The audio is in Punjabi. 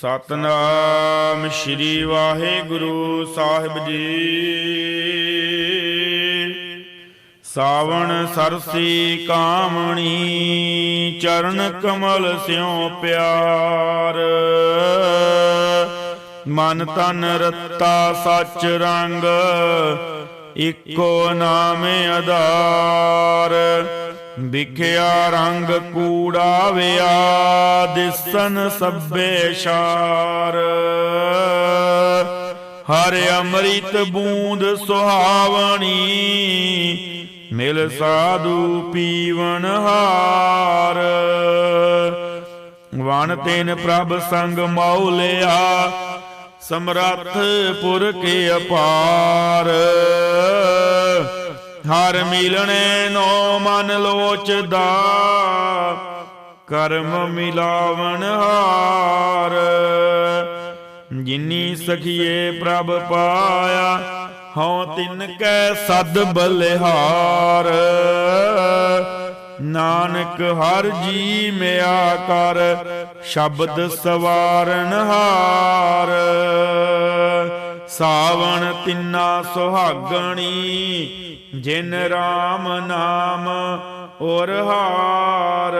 ਸਤਨਾਮ ਸ੍ਰੀ ਵਾਹਿਗੁਰੂ ਸਾਹਿਬ ਜੀ। ਸਾਵਣ ਸਰਸੀ ਕਾਮਣੀ, ਚਰਨ ਕਮਲ ਸਿਉ ਪਿਆਰ। ਮਨ ਤਨ ਰਤਾ ਸੱਚ ਰੰਗ, ਇਕੋ ਨਾਮ ਆਧਾਰ। ਵਿਖਿਆ ਰੰਗ ਕੂੜਾ ਵਿਆ ਦਿਸਨ ਸਭੇ ਸ਼ਾਰ। ਹਰ ਅੰਮ੍ਰਿਤ ਬੂੰਦ ਸੁਹਾਵਣੀ, ਮਿਲ ਸਾਧੂ ਪੀਵਨ ਹਾਰ। ਵਣ ਤੈਨ ਪ੍ਰਭ ਸੰਗ ਮਉ ਲਿਆ ਸਮਰੱਥ ਪੁਰਖ ਅਪਾਰ। ਹਰ ਮਿਲਣੇ ਨੋ ਮਨ ਲੋਚਦਾ। ਕਰਮ ਮਿਲਾਵਣ ਹਾਰ। ਜਿਨੀ ਸਖੀਏ ਪ੍ਰਭ ਪਾਇਆ, ਹਉ ਤਿਨ ਕੈ ਸਦ ਬਲਿਹਾਰ। ਨਾਨਕ ਹਰ ਜੀ ਮਿਆ ਕਰ, ਸ਼ਬਦ ਸਵਾਰਨ ਹਾਰ। ਸਾਵਣ ਤਿੰਨਾ ਸੁਹਾਗਣੀ ਜਿਨ RAM ਨਾਮ ਔਰ ਹਾਰ।